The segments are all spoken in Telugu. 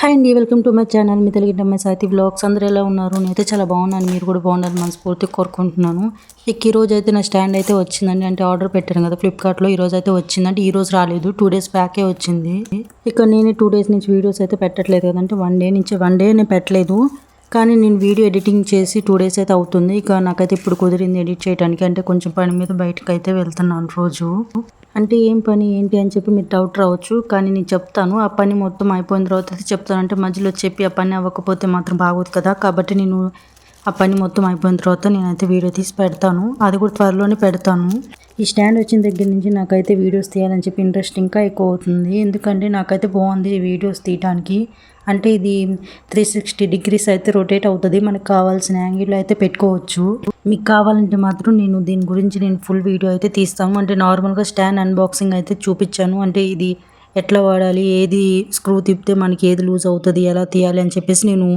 హాయ్ అండి వెల్కమ్ టు మై ఛానల్ మీ తెలుగు మై సాతి బ్లాగ్స్ అందరూ ఎలా ఉన్నారు? నేనైతే చాలా బాగున్నాను. మీరు కూడా బాగున్నారు మనస్ఫూర్తిగా కోరుకుంటున్నాను. ఇక ఈరోజు అయితే నా స్టాండ్ అయితే వచ్చిందండి. అంటే ఆర్డర్ పెట్టాను కదా ఫ్లిప్కార్ట్లో ఈ రోజు అయితే వచ్చిందంటే ఈ రోజు రాలేదు. టూ డేస్ బ్యాకే వచ్చింది. ఇక నేను టూ డేస్ నుంచి వీడియోస్ అయితే పెట్టట్లేదు కదంటే వన్ డే నుంచి వన్ డే నేను పెట్టలేదు. కానీ నేను వీడియో ఎడిటింగ్ చేసి టూ డేస్ అయితే అవుతుంది. ఇక నాకైతే ఇప్పుడు కుదిరింది ఎడిట్ చేయడానికి అంటే కొంచెం పని మీద బయటకు అయితే వెళ్తున్నాను రోజు. అంటే ఏం పని ఏంటి అని చెప్పి మీరు డౌట్ రావచ్చు. కానీ నేను చెప్తాను. ఆ పని మొత్తం అయిపోయిన తర్వాత అయితే చెప్తాను. అంటే మధ్యలో చెప్పి ఆ పని అవ్వకపోతే మాత్రం బాగోదు కదా. కాబట్టి నేను ఆ పని మొత్తం అయిపోయిన తర్వాత నేనైతే వీడియో తీసి పెడతాను. అది కూడా త్వరలోనే పెడతాను. ఈ స్టాండ్ వచ్చిన దగ్గర నుంచి నాకైతే వీడియోస్ తీయాలని చెప్పి ఇంట్రెస్ట్ ఇంకా ఎక్కువ అవుతుంది. ఎందుకంటే నాకైతే బాగుంది వీడియోస్ తీయడానికి అంటే ఇది త్రీ సిక్స్టీ డిగ్రీస్ అయితే రొటేట్ అవుతుంది. మనకు కావాల్సిన యాంగిల్లో అయితే పెట్టుకోవచ్చు. మీకు కావాలంటే మాత్రం నేను దీని గురించి నేను ఫుల్ వీడియో అయితే తీస్తాను. అంటే నార్మల్గా స్టాండ్ అన్బాక్సింగ్ అయితే చూపించాను. అంటే ఇది ఎట్లా వాడాలి ఏది స్క్రూ తిప్పితే మనకి ఏది లూజ్ అవుతుంది ఎలా తీయాలి అని చెప్పేసి నేను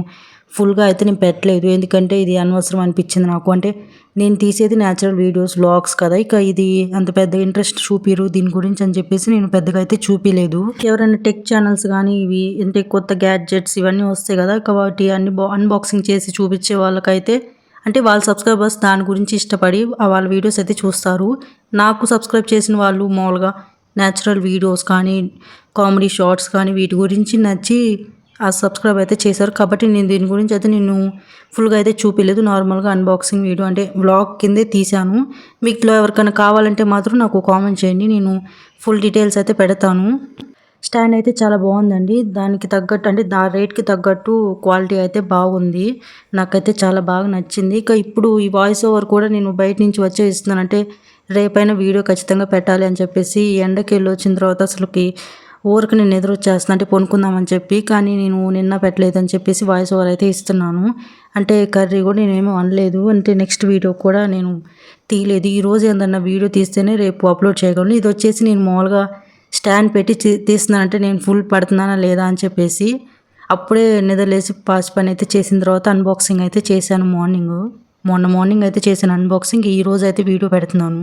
ఫుల్గా అయితే నేను పెట్టలేదు. ఎందుకంటే ఇది అనవసరం అనిపించింది నాకు. అంటే నేను తీసేది న్యాచురల్ వీడియోస్ వ్లాగ్స్ కదా. ఇక ఇది అంత పెద్ద ఇంట్రెస్ట్ చూపిరు దీని గురించి అని చెప్పేసి నేను పెద్దగా అయితే చూపించలేదు ఎవరైనా టెక్ ఛానల్స్ కానీ ఇవి అంటే కొత్త గ్యాడ్జెట్స్ ఇవన్నీ వస్తాయి కదా. ఇక వాటి అన్ని అన్బాక్సింగ్ చేసి చూపించే వాళ్ళకైతే అంటే వాళ్ళ సబ్స్క్రైబర్స్ దాని గురించి ఇష్టపడి వాళ్ళ వీడియోస్ అయితే చూస్తారు. నాకు సబ్స్క్రైబ్ చేసిన వాళ్ళు మామూలుగా న్యాచురల్ వీడియోస్ కానీ కామెడీ షార్ట్స్ కానీ వీటి గురించి నచ్చి ఆ సబ్స్క్రైబ్ అయితే చేశారు. కాబట్టి నేను దీని గురించి అయితే నేను ఫుల్గా అయితే చూపించలేదు నార్మల్గా అన్బాక్సింగ్ వీడియో అంటే వ్లాగ్ కిందే తీశాను. మీకులో ఎవరికైనా కావాలంటే మాత్రం నాకు కామెంట్ చేయండి. నేను ఫుల్ డీటెయిల్స్ అయితే పెడతాను. స్టాండ్ అయితే చాలా బాగుందండి. దానికి తగ్గట్టు అంటే దా రేట్కి తగ్గట్టు క్వాలిటీ అయితే బాగుంది. నాకైతే చాలా బాగా నచ్చింది. ఇక ఇప్పుడు ఈ వాయిస్ ఓవర్ కూడా నేను బయట నుంచి వచ్చే ఇస్తున్నాను అంటే రేపైనా వీడియో ఖచ్చితంగా పెట్టాలి అని చెప్పేసి ఎండకి వెళ్ళి వచ్చిన తర్వాత అసలుకి ఊరికి నేను ఎదురు వచ్చేస్తున్నా. అంటే పొనుకుందామని చెప్పి కానీ నేను నిన్న పెట్టలేదని చెప్పేసి వాయిస్ ఓవర్ అయితే ఇస్తున్నాను. అంటే కర్రీ కూడా నేనేమీ అనలేదు అంటే నెక్స్ట్ వీడియో కూడా నేను తీయలేదు. ఈరోజు ఏదన్నా వీడియో తీస్తేనే రేపు అప్లోడ్ చేయగలను. ఇది వచ్చేసి నేను మామూలుగా స్టాండ్ పెట్టి తీస్తున్నానంటే నేను ఫుల్ పడుతున్నానా లేదా అని చెప్పేసి అప్పుడే నిద్రలేసి పాస్ పని అయితే చేసిన తర్వాత అన్బాక్సింగ్ అయితే చేశాను మార్నింగ్ మొన్న మార్నింగ్ అయితే చేసిన అన్బాక్సింగ్ ఈ రోజు అయితే వీడియో పెడుతున్నాను.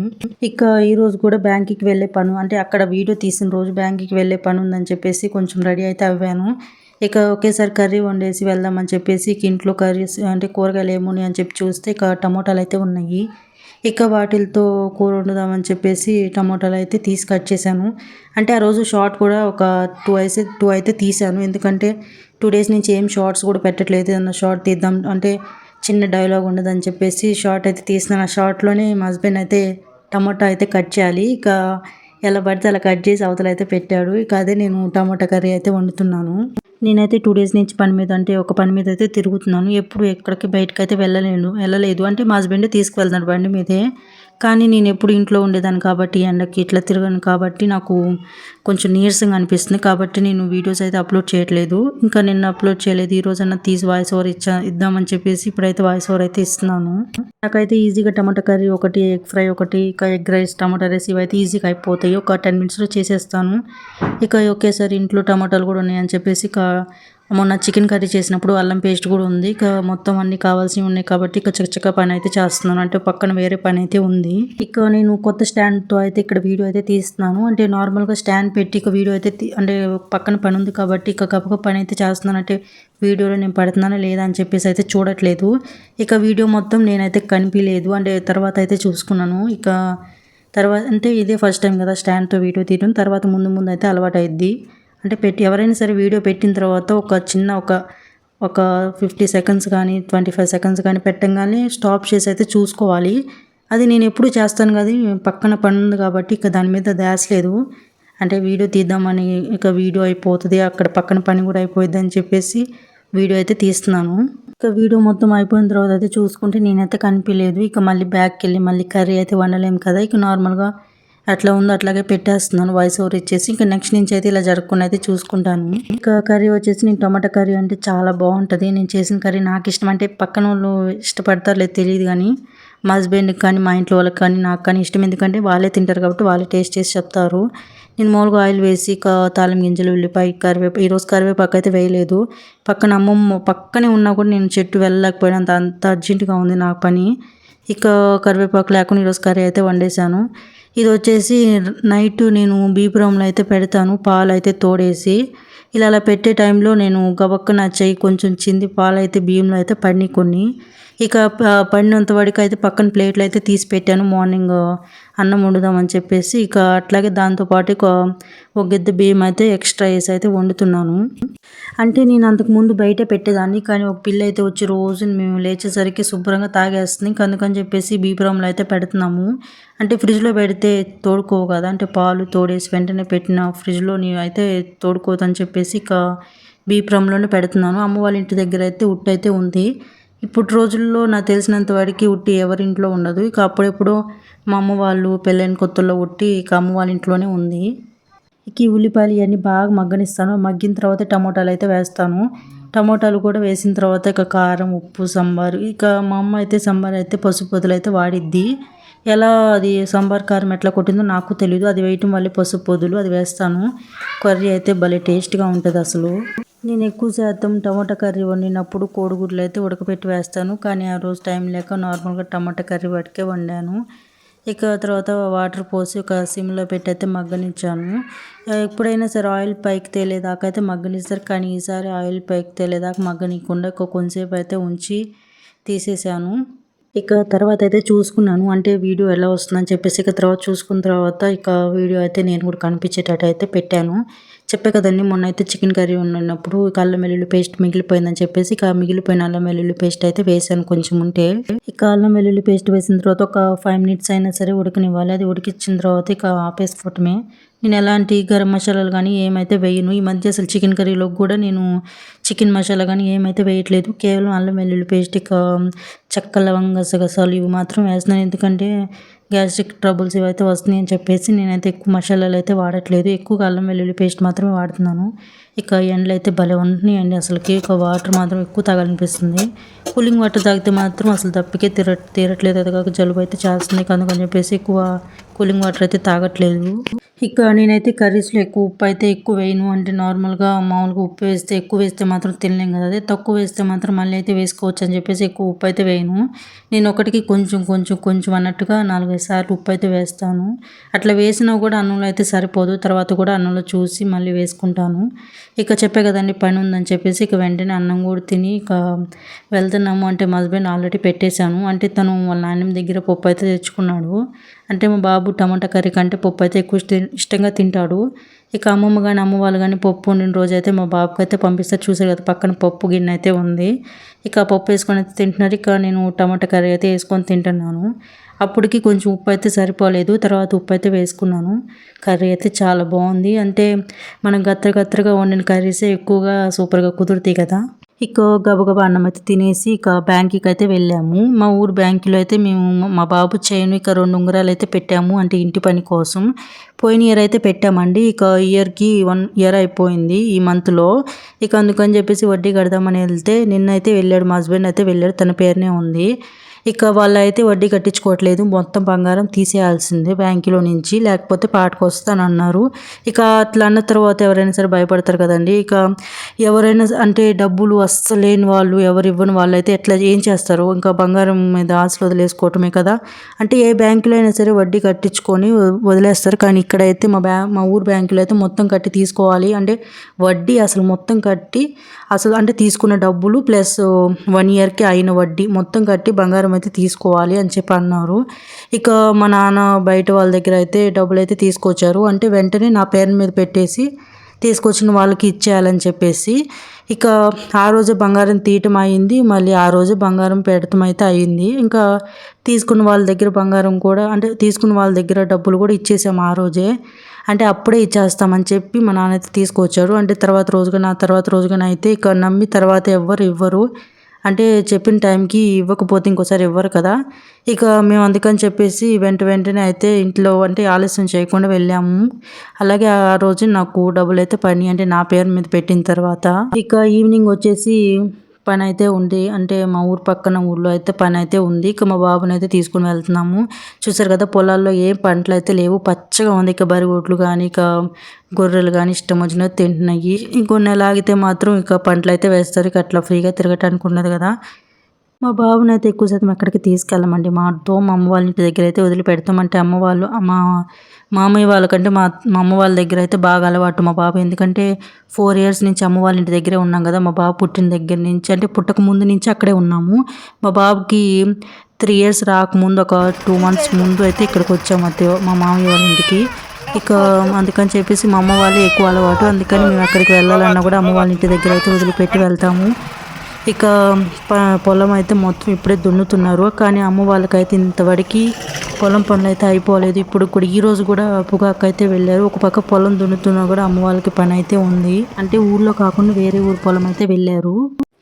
ఇక ఈ రోజు కూడా బ్యాంక్కి వెళ్ళే పను అంటే అక్కడ వీడియో తీసిన రోజు బ్యాంక్కి వెళ్ళే పని ఉందని చెప్పేసి కొంచెం రెడీ అయితే అవ్వాను. ఇక ఒకేసారి కర్రీ వండేసి వెళ్దామని చెప్పేసి ఇక ఇంట్లో కర్రీస్ అంటే కూరగాయలు ఏమున్నాయి అని చెప్పి చూస్తే ఇక టమోటాలు అయితే ఉన్నాయి. ఇక వాటిలతో కూర వండుదామని చెప్పేసి టమోటాలు అయితే తీసి కట్ చేశాను. అంటే ఆ రోజు షార్ట్ కూడా ఒక టూ అయితే టూ అయితే తీసాను ఎందుకంటే టూ డేస్ నుంచి ఏం షార్ట్స్ కూడా పెట్టట్లేదు. అన్న షార్ట్ తీద్దాం అంటే చిన్న డైలాగ్ ఉండదని చెప్పేసి షార్ట్ అయితే తీసిన ఆ షార్ట్లోనే మా హస్బెండ్ అయితే టమాటా అయితే కట్ చేయాలి. ఇక ఎలా పడితే అలా కట్ చేసి అవతల అయితే పెట్టాడు. ఇక అదే నేను టమాటా కర్రీ అయితే వండుతున్నాను. నేనైతే టూ డేస్ నుంచి పని మీద అంటే ఒక పని మీద అయితే తిరుగుతున్నాను. ఎప్పుడు ఎక్కడికి బయటకు అయితే వెళ్ళలేను వెళ్ళలేదు. అంటే మా హస్బెండ్ తీసుకువెళ్తాడు బండి మీదే. కానీ నేను ఎప్పుడు ఇంట్లో ఉండేదాన్ని కాబట్టి ఎండకి ఇట్లా తిరగను కాబట్టి నాకు కొంచెం నీరసంగా అనిపిస్తుంది. కాబట్టి నేను వీడియోస్ అయితే అప్లోడ్ చేయట్లేదు. ఇంకా నిన్న అప్లోడ్ చేయలేదు. ఈ రోజన్నా తీసి వాయిస్ ఓవర్ ఇచ్చా ఇద్దామని చెప్పేసి ఇప్పుడైతే వాయిస్ ఓవర్ అయితే ఇస్తున్నాను. నాకైతే ఈజీగా టమాటా కర్రీ ఒకటి ఎగ్ ఫ్రై ఒకటి ఇక ఎగ్ రైస్ టమాటా రైస్ ఇవైతే ఈజీగా అయిపోతాయి. ఒక టెన్ మినిట్స్లో చేసేస్తాను. ఇక ఒకేసారి ఇంట్లో టమాటాలు కూడా ఉన్నాయని చెప్పేసి ఇక మొన్న చికెన్ కర్రీ చేసినప్పుడు అల్లం పేస్ట్ కూడా ఉంది. ఇక మొత్తం అన్ని కావాల్సినవి ఉన్నాయి కాబట్టి ఇక చక్కచక్క పని అయితే చేస్తున్నాను. అంటే పక్కన వేరే పని అయితే ఉంది. ఇక నేను కొత్త స్టాండ్తో అయితే ఇక్కడ వీడియో అయితే తీస్తున్నాను. అంటే నార్మల్గా స్టాండ్ పెట్టి ఇక వీడియో అయితే అంటే పక్కన పని ఉంది కాబట్టి ఇక గబగ పని అయితే చేస్తున్నాను. అంటే వీడియోలో నేను పడుతున్నానా లేదా అని చెప్పేసి అయితే చూడట్లేదు. ఇక వీడియో మొత్తం నేనైతే కనిపించలేదు అంటే తర్వాత అయితే చూసుకున్నాను. ఇక తర్వాత అంటే ఇదే ఫస్ట్ టైం కదా స్టాండ్తో వీడియో తీయడం. తర్వాత ముందు ముందు అయితే అలవాటు అయింది అంటే పెట్టి ఎవరైనా సరే వీడియో పెట్టిన తర్వాత ఒక చిన్న ఒక ఒక ఫిఫ్టీ సెకండ్స్ కానీ ట్వంటీ ఫైవ్ సెకండ్స్ కానీ పెట్టంగానే స్టాప్ చేసి అయితే చూసుకోవాలి. అది నేను ఎప్పుడు చేస్తాను కదా పక్కన పని ఉంది కాబట్టి ఇక దాని మీద ధ్యాస లేదు. అంటే వీడియో తీద్దామని ఇక వీడియో అయిపోతుంది అక్కడ పక్కన పని కూడా అయిపోయింది అని చెప్పేసి వీడియో అయితే తీస్తున్నాను. ఇక వీడియో మొత్తం అయిపోయిన తర్వాత అయితే చూసుకుంటే నేనైతే కనిపించలేదు ఇక మళ్ళీ బ్యాగ్కి వెళ్ళి మళ్ళీ కర్రీ అయితే వండలేము కదా ఇక నార్మల్గా అట్లా ఉందో అట్లాగే పెట్టేస్తున్నాను. వాయిస్ ఓవర్ ఇచ్చేసి ఇంకా నెక్స్ట్ నుంచి అయితే ఇలా జరుపుకుని అయితే చూసుకుంటాను. ఇంకా కర్రీ వచ్చేసి నేను టమాటా కర్రీ అంటే చాలా బాగుంటుంది. నేను చేసిన కర్రీ నాకు ఇష్టం అంటే పక్కన వాళ్ళు ఇష్టపడతారు లేదు తెలియదు కానీ మా హస్బెండ్కి కానీ మా ఇంట్లో వాళ్ళకి కానీ నాకు కానీ ఇష్టం. ఎందుకంటే వాళ్ళే తింటారు కాబట్టి వాళ్ళే టేస్ట్ చేసి చెప్తారు. నేను మామూలుగా ఆయిల్ వేసి తాళం గింజలు ఉల్లిపాయ కరివేపాకు ఈరోజు కరివేపాకు అయితే వేయలేదు. పక్కన అమ్మమ్మ పక్కనే ఉన్నా కూడా నేను చెట్టు వెళ్ళలేకపోయినంత అంత అర్జెంటుగా ఉంది నా పని. ఇక కరివేపాకు లేకుండా ఈరోజు కర్రీ అయితే వండేసాను ఇది వచ్చేసి నైట్ నేను బీపురంలో అయితే పెడతాను. పాలు అయితే తోడేసి ఇలా అలా పెట్టే టైంలో నేను గబక్క నా చెయ్యి కొంచెం చింది పాలైతే బియ్యంలో అయితే పడినాయి కొన్ని. ఇక ప పడినంత వరకు అయితే పక్కన ప్లేట్లు అయితే తీసి పెట్టాను. మార్నింగ్ అన్నం వండుదామని చెప్పేసి ఇక అట్లాగే దాంతోపాటు ఒక ఒక గిద్ద బియ్యం అయితే ఎక్స్ట్రా వేసి అయితే వండుతున్నాను. అంటే నేను అంతకు ముందు బయట పెట్టేదాన్ని కానీ ఒక పిల్ల అయితే వచ్చి రోజు మేము లేచేసరికి శుభ్రంగా తాగేస్తుంది. అందుకని చెప్పేసి బీపురంలో అయితే పెడుతున్నాము. అంటే ఫ్రిడ్జ్లో పెడితే తోడుకోవు కదా అంటే పాలు తోడేసి వెంటనే పెట్టిన ఫ్రిడ్జ్లో నేను అయితే తోడుకోవద్దని చెప్పేసి ఇక బీపురంలోనే పెడుతున్నాను. అమ్మ వాళ్ళ ఇంటి దగ్గర అయితే ఉట్టు అయితే ఉంది. ఇప్పుడు రోజుల్లో నాకు తెలిసినంత వాడికి ఉట్టి ఎవరింట్లో ఉండదు. ఇక అప్పుడెప్పుడు మా అమ్మ వాళ్ళు పెళ్ళైన కొత్తలో ఉట్టి ఇక అమ్మ వాళ్ళ ఇంట్లోనే ఉంది. ఇక ఈ ఉల్లిపాయలు ఇవన్నీ బాగా మగ్గనిస్తాను. మగ్గిన తర్వాత టమోటాలు అయితే వేస్తాను. టమోటాలు కూడా వేసిన తర్వాత ఇక కారం ఉప్పు సాంబార్. ఇక మా అమ్మ అయితే సాంబార్ అయితే పసుపు పొదులు అయితే వాడిద్ది. ఎలా అది సాంబార్ కారం ఎట్లా కొట్టిందో నాకు తెలియదు అది వేయటం వల్ల పసుపు పొదులు అది వేస్తాను. కర్రీ అయితే భలే టేస్ట్గా ఉంటుంది అసలు నేను ఎక్కువ శాతం టమాటా కర్రీ వండినప్పుడు కోడిగుడ్లు అయితే ఉడకపెట్టి వేస్తాను. కానీ ఆ రోజు టైం లేక నార్మల్గా టమాటా కర్రీ వాటికే వండాను. ఇక తర్వాత వాటర్ పోసి ఒక సిమ్లో పెట్టి అయితే మగ్గనిచ్చాను. ఎప్పుడైనా సరే ఆయిల్ పైకి తేలేదాకా అయితే మగ్గనిస్తారు. కానీ ఈసారి ఆయిల్ పైకి తేలేదాకా మగ్గనికుండా కొంచెంసేపు అయితే ఉంచి తీసేసాను. ఇక తర్వాత అయితే చూసుకున్నాను. అంటే వీడియో ఎలా వస్తుందని చెప్పేసి ఇక తర్వాత చూసుకున్న తర్వాత ఇక వీడియో అయితే నేను కూడా కనిపించేటట్టు అయితే పెట్టాను. చెప్పే కదండి మొన్న అయితే చికెన్ కర్రీ ఉన్నప్పుడు అల్లం వెల్లుల్లి పేస్ట్ మిగిలిపోయిందని చెప్పేసి ఇక మిగిలిపోయిన అల్లం వెల్లుల్లి పేస్ట్ అయితే వేసాను కొంచెం ఉంటే. ఇక అల్లం వెల్లుల్లి పేస్ట్ వేసిన తర్వాత ఒక ఫైవ్ మినిట్స్ అయినా సరే ఉడకనివ్వాలి. అది ఉడికించిన తర్వాత ఇక ఆపేసుకోవటమే. నేను ఎలాంటి గరం మసాలాలు కానీ ఏమైతే వేయను. ఈ మధ్య అసలు చికెన్ కర్రీలో కూడా నేను చికెన్ మసాలా కానీ ఏమైతే వేయట్లేదు. కేవలం అల్లం వెల్లుల్లి పేస్ట్ ఇక చెక్క లవంగ గసగసాలు ఇవి మాత్రం వేస్తున్నాను. ఎందుకంటే గ్యాస్ట్రిక్ ట్రబుల్స్ ఇవైతే వస్తున్నాయి అని చెప్పేసి నేనైతే ఎక్కువ మసాలాలు అయితే వాడట్లేదు. ఎక్కువ అల్లం వెల్లుల్లి పేస్ట్ మాత్రమే వాడుతున్నాను. ఇక ఎండలు అయితే భలే ఉంటున్నాయండి అసలుకి. ఇక వాటర్ మాత్రం ఎక్కువ తాగాలనిపిస్తుంది. కూలింగ్ వాటర్ తాగితే మాత్రం అసలు తప్పికే తీర తీరట్లేదు. అది కాక జలుబు అయితే చేస్తుంది. అందుకని చెప్పేసి ఎక్కువ కూలింగ్ వాటర్ అయితే తాగట్లేదు. ఇక నేనైతే కర్రీస్లో ఎక్కువ ఉప్పు అయితే ఎక్కువ వేయను. అంటే నార్మల్గా మామూలుగా ఉప్పు వేస్తే ఎక్కువ వేస్తే మాత్రం తినలేం కదా. అదే తక్కువ వేస్తే మాత్రం మళ్ళీ అయితే వేసుకోవచ్చు అని చెప్పేసి ఎక్కువ ఉప్పు అయితే వేయను. నేను ఒకటికి కొంచెం కొంచెం కొంచెం అన్నట్టుగా నాలుగైదు సార్లు ఉప్పు అయితే వేస్తాను. అట్లా వేసినా కూడా అన్నంలో అయితే సరిపోదు. తర్వాత కూడా అన్నంలో చూసి మళ్ళీ వేసుకుంటాను. ఇక చెప్పే కదండి పని ఉందని చెప్పేసి ఇక వెంటనే అన్నం కూడా తిని ఇక వెళ్తున్నాము. అంటే మా హస్బెండ్ ఆల్రెడీ పెట్టేశాను. అంటే తను వాళ్ళ నాన్నమ్మ దగ్గర పప్పు అయితే తెచ్చుకున్నాడు. అంటే మా బాబు టమాటా కర్రీ కంటే పప్పు అయితే ఎక్కువ ఇష్టంగా తింటాడు. ఇక అమ్మమ్మ కానీ అమ్మ వాళ్ళు కానీ పప్పు వండిన రోజు అయితే మా బాబుకి అయితే పంపిస్తారు. చూసారు కదా పక్కన పప్పు గిన్నె అయితే ఉంది. ఇక పప్పు వేసుకొని అయితే తింటున్నారు. ఇక నేను టమాటా కర్రీ అయితే వేసుకొని తింటున్నాను. అప్పటికి కొంచెం ఉప్పు అయితే సరిపోలేదు. తర్వాత ఉప్పు అయితే వేసుకున్నాను. కర్రీ అయితే చాలా బాగుంది. అంటే మనం గత్ర గత్రగా వండిన కర్రీసే ఎక్కువగా సూపర్గా కుదురుతాయి కదా. ఇక గబగబా అన్నం అయితే తినేసి ఇక బ్యాంక్కి అయితే వెళ్ళాము. మా ఊరు బ్యాంకులో అయితే మేము మా బాబు చైన్ ఇక రెండు ఉంగరాలు అయితే పెట్టాము అంటే ఇంటి పని కోసం. పోయిన ఇయర్ అయితే పెట్టామండి. ఇక ఇయర్కి వన్ ఇయర్ అయిపోయింది ఈ మంత్లో. ఇక అందుకని చెప్పేసి వడ్డీ కడదామని వెళ్తే నిన్నైతే వెళ్ళాడు మా హస్బెండ్ అయితే వెళ్ళాడు తన పేరునే ఉంది. ఇక వాళ్ళు అయితే వడ్డీ కట్టించుకోవట్లేదు. మొత్తం బంగారం తీసేయాల్సిందే బ్యాంకులో నుంచి. లేకపోతే పాటకు అన్నారు. ఇక అట్లా అన్న తర్వాత ఎవరైనా సరే భయపడతారు కదండి. ఇక ఎవరైనా అంటే డబ్బులు అస్సలు లేని వాళ్ళు ఎవరు ఇవ్వని వాళ్ళు అయితే ఎట్లా ఏం చేస్తారు? ఇంకా బంగారం మీద ఆశలు వదిలేసుకోవటమే కదా. అంటే ఏ బ్యాంకులో అయినా సరే వడ్డీ కట్టించుకొని వదిలేస్తారు. కానీ ఇక్కడైతే మా బ్యా మా ఊరు బ్యాంకులో అయితే మొత్తం కట్టి తీసుకోవాలి. అంటే వడ్డీ అసలు మొత్తం కట్టి అసలు అంటే తీసుకున్న డబ్బులు ప్లస్ వన్ ఇయర్కి అయిన వడ్డీ మొత్తం కట్టి బంగారం అయితే తీసుకోవాలి అని చెప్పి అన్నారు. ఇక మా నాన్న బయట వాళ్ళ దగ్గర అయితే డబ్బులు అయితే తీసుకొచ్చారు. అంటే వెంటనే నా పేరు మీద పెట్టేసి తీసుకొచ్చిన వాళ్ళకి ఇచ్చేయాలని చెప్పేసి ఇక ఆ రోజు బంగారం తీయటం అయింది. మళ్ళీ ఆ రోజు బంగారం పెడటం అయితే అయింది. ఇంకా తీసుకున్న వాళ్ళ దగ్గర బంగారం కూడా అంటే తీసుకున్న వాళ్ళ దగ్గర డబ్బులు కూడా ఇచ్చేసాం ఆ రోజే. అంటే అప్పుడే ఇచ్చేస్తామని చెప్పి మా నాన్న అయితే తీసుకొచ్చారు. అంటే తర్వాత రోజుగా నా తర్వాత రోజుగా అయితే ఇక నమ్మి తర్వాత ఎవ్వరు ఇవ్వరు. అంటే చెప్పిన టైంకి ఇవ్వకపోతే ఇంకోసారి ఇవ్వరు కదా. ఇక మేము అందుకని చెప్పేసి వెంట వెంటనే అయితే ఇంట్లో అంటే ఆలస్యం చేయకుండా వెళ్ళాము. అలాగే ఆ రోజు నాకు డబ్బులు అయితే పని అంటే నా పేరు మీద పెట్టిన తర్వాత ఇక ఈవినింగ్ వచ్చేసి పని అయితే ఉంది. అంటే మా ఊరు పక్కన ఊళ్ళో అయితే పని అయితే ఉంది. ఇక మా బాబుని అయితే తీసుకుని వెళ్తున్నాము. చూసారు కదా పొలాల్లో ఏం పంటలు అయితే లేవు. పచ్చగా ఉంది. ఇక బరిగోట్లు కానీ ఇక గొర్రెలు కానీ ఇష్టం వచ్చిన తింటున్నాయి. ఇంకొన్ని లాగితే మాత్రం ఇక పంటలు అయితే వేస్తారు. ఇక అట్లా ఫ్రీగా తిరగటానికి ఉన్నది కదా. మా బాబుని అయితే ఎక్కువ శాతం ఎక్కడికి తీసుకెళ్ళమండి. మాతో మా అమ్మ వాళ్ళ ఇంటి దగ్గర అయితే వదిలిపెడతామంటే అమ్మ వాళ్ళు మా మామయ్య వాళ్ళకంటే మా మా అమ్మ వాళ్ళ దగ్గర అయితే బాగా అలవాటు మా బాబు. ఎందుకంటే ఫోర్ ఇయర్స్ నుంచి అమ్మ వాళ్ళ ఇంటి దగ్గరే ఉన్నాం కదా మా బాబు పుట్టిన దగ్గర నుంచి అంటే పుట్టక ముందు నుంచి అక్కడే ఉన్నాము. మా బాబుకి త్రీ ఇయర్స్ రాకముందు ఒక టూ మంత్స్ ముందు అయితే ఇక్కడికి వచ్చాము అత్తయ్య మా మామయ్య వాళ్ళ ఇంటికి. ఇక అందుకని చెప్పేసి మా అమ్మ వాళ్ళే ఎక్కువ అలవాటు అందుకని మేము అక్కడికి వెళ్ళాలన్నా కూడా అమ్మ వాళ్ళ ఇంటి దగ్గర అయితే వదిలిపెట్టి వెళ్తాము. ఇక పొలం అయితే మొత్తం ఇప్పుడే దున్నుతున్నారు. కానీ అమ్మ వాళ్ళకైతే ఇంతవరకు పొలం పనులు అయితే అయిపోలేదు. ఇప్పుడు కూడా ఈ రోజు కూడా పొగాకు అయితే వెళ్ళారు. ఒక పక్క పొలం దున్నుతున్నా కూడా అమ్మ వాళ్ళకి పని అయితే ఉంది. అంటే ఊర్లో కాకుండా వేరే ఊరు పొలం అయితే వెళ్ళారు.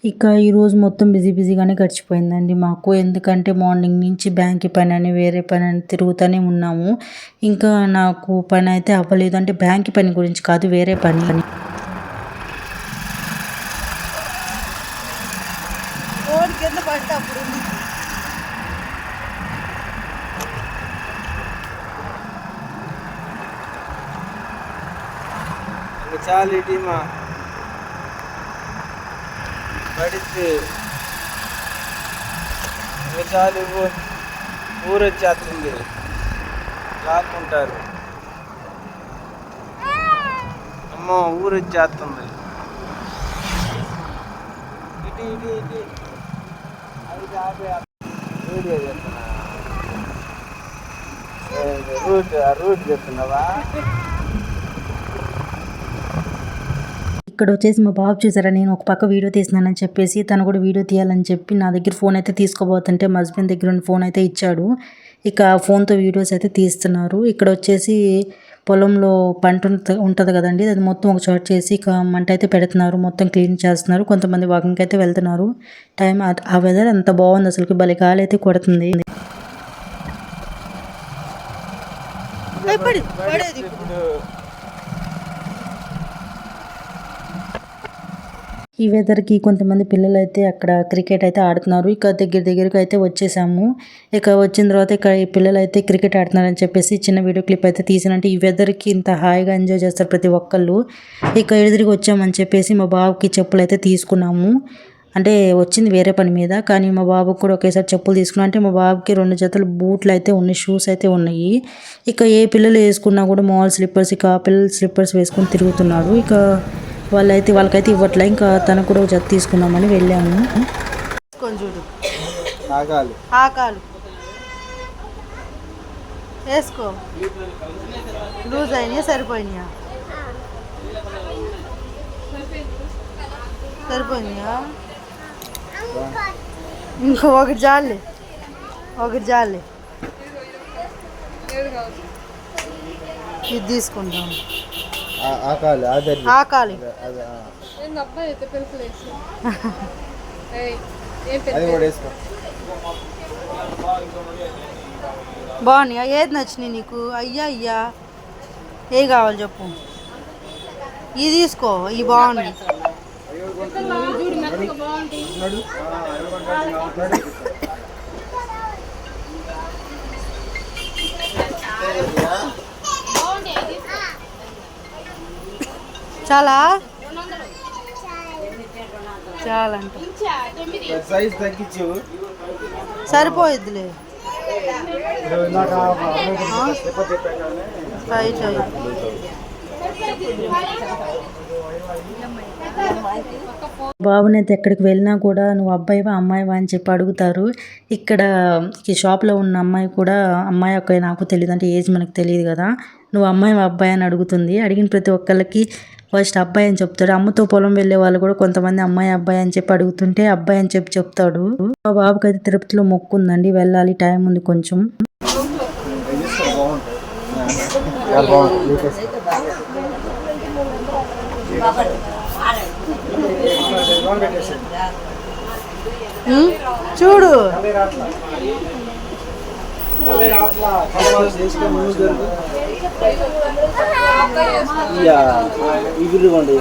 ఇక ఈరోజు మొత్తం బిజీ బిజీగానే గడిచిపోయిందండి మాకు. ఎందుకంటే మార్నింగ్ నుంచి బ్యాంక్ పని అని వేరే పని అని తిరుగుతూనే ఉన్నాము. ఇంకా నాకు పని అయితే అవ్వలేదు. అంటే బ్యాంక్ పని గురించి కాదు వేరే పని. కింద పడితే అప్పుడు ఉంది. ఇంక చాలు ఈ టీమా పడితే ఇంక చాలు ఇవ్వు ఊరు వచ్చేస్తుంది లాక్కుంటారు అమ్మో ఊరు వచ్చేస్తుంది ఇటు ఇటు ఇటు అది ఆపే వీడియో రూట్ రూట్ ఇక్కడ వచ్చేసి మా బాబు చూసారా నేను ఒక పక్క వీడియో తీసినానని చెప్పేసి తను కూడా వీడియో తీయాలని చెప్పి నా దగ్గర ఫోన్ అయితే తీసుకోబోతుంటే మా హస్బెండ్ దగ్గర ఉన్న ఫోన్ అయితే ఇచ్చాడు. ఇక ఫోన్తో వీడియోస్ అయితే తీస్తున్నారు. ఇక్కడ వచ్చేసి పొలంలో పంట ఉంట- ఉంటది కదండి. అది మొత్తం ఒక చోట చేసి మంట అయితే పెడుతున్నారు. మొత్తం క్లీన్ చేస్తున్నారు. కొంతమంది వాకింగ్ అయితే వెళ్తున్నారు. టైం ఆ- వెదర్ అంత బాగుంది అసలు భలే గాలి అయితే కొడుతుంది. పడేది ఈ వెదర్కి కొంతమంది పిల్లలు అయితే అక్కడ క్రికెట్ అయితే ఆడుతున్నారు. ఇక దగ్గర దగ్గరకు అయితే వచ్చేసాము. ఇక వచ్చిన తర్వాత ఇక్కడ ఈ పిల్లలు అయితే క్రికెట్ ఆడుతున్నారని చెప్పేసి చిన్న వీడియో క్లిప్ అయితే తీసినంటే ఈ వెదర్కి ఇంత హాయిగా ఎంజాయ్ చేస్తారు ప్రతి ఒక్కళ్ళు. ఇక ఎదురుగా వచ్చామని చెప్పేసి మా బాబుకి చెప్పులు అయితే తీసుకున్నాము. అంటే వచ్చింది వేరే పని మీద. కానీ మా బాబు కూడా ఒకేసారి చెప్పులు తీసుకున్నా. అంటే మా బాబుకి రెండు జతలు బూట్లు అయితే ఉన్నాయి షూస్ అయితే ఉన్నాయి. ఇక ఏ పిల్లలు వేసుకున్నా కూడా మాల్ స్లిప్పర్స్ ఇక ఆ పిల్లలు స్లిప్పర్స్ వేసుకొని తిరుగుతున్నారు. ఇక వాళ్ళైతే వాళ్ళకైతే ఇవ్వట్లే. ఇంకా తనకు కూడా ఒక జత తీసుకుందామని వెళ్ళాము. తీసుకొని చూడు ఆగాలి. ఆకాలు వేసుకో. లూజ్ అయినాయా సరిపోయినాయా? సరిపోయినాయా? ఇంకో ఒకటి జాలే ఒకటి జాలే ఇది తీసుకుంటాం ఆకాలి బాగున్నాయా? ఏది నచ్చినాయి నీకు? అయ్యా అయ్యా. ఏ కావాలి చెప్పు. ఇది తీసుకో ఇవి బాగున్నాయి. చాలా? చాలా అంట సైజ్ తగ్గించు. సరిపోయిద్దిలే. రైట్ బాబునైతే ఎక్కడికి వెళ్ళినా కూడా నువ్వు అబ్బాయివా అమ్మాయివా అని చెప్పి అడుగుతారు. ఇక్కడ ఈ షాప్లో ఉన్న అమ్మాయి కూడా అమ్మాయి ఒక నాకు తెలియదు అంటే ఏజ్ మనకు తెలియదు కదా. నువ్వు అమ్మాయి అబ్బాయి అని అడుగుతుంది. అడిగిన ప్రతి ఒక్కళ్ళకి ఫస్ట్ అబ్బాయి అని చెప్తాడు. అమ్మతో పొలం వెళ్ళే వాళ్ళు కూడా కొంతమంది అమ్మాయి అబ్బాయి అని చెప్పి అడుగుతుంటే అబ్బాయి అని చెప్పి చెప్తాడు. మా బాబుకి అయితే తిరుపతిలో మొక్కు ఉందండి. వెళ్ళాలి టైం ఉంది కొంచెం. ఉమ్, చూడు ఇగురుకోండి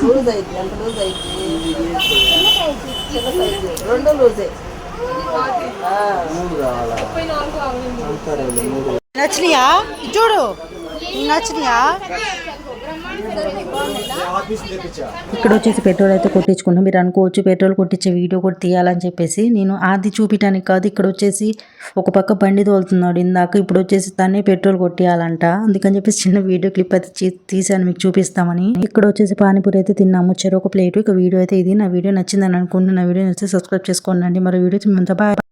లూజ్ అయితే ఎంత లూజ్ అయితే చిన్న సైజు రెండు లూజ్ ఆ. మూడు కావాలా నచ్చినాయా? చూడు. నచ్చినాయా? ఇక్కడ వచ్చేసి పెట్రోల్ అయితే కొట్టించుకున్నాం. మీరు అనుకోవచ్చు పెట్రోల్ కొట్టించే వీడియో కూడా తీయాలని చెప్పేసి నేను అది చూపించడానికి కాదు ఇక్కడ వచ్చేసి ఒక పక్క బండి తోలుతున్నాడు ఇందాక ఇప్పుడు వచ్చేసి తనే పెట్రోల్ కొట్టియాలంట. అందుకని చెప్పేసి చిన్న వీడియో క్లిప్ అయితే తీసాను మీకు చూపిస్తామని. ఇక్కడ వచ్చేసి పానీపూరి అయితే తిన్నాము చెరొక ప్లేట్. ఇక వీడియో అయితే ఇది. నా వీడియో నచ్చిందని అనుకుంటున్నా నా వీడియో నచ్చితే సబ్స్క్రైబ్ చేసుకోండి. మరి వీడియో బాయ్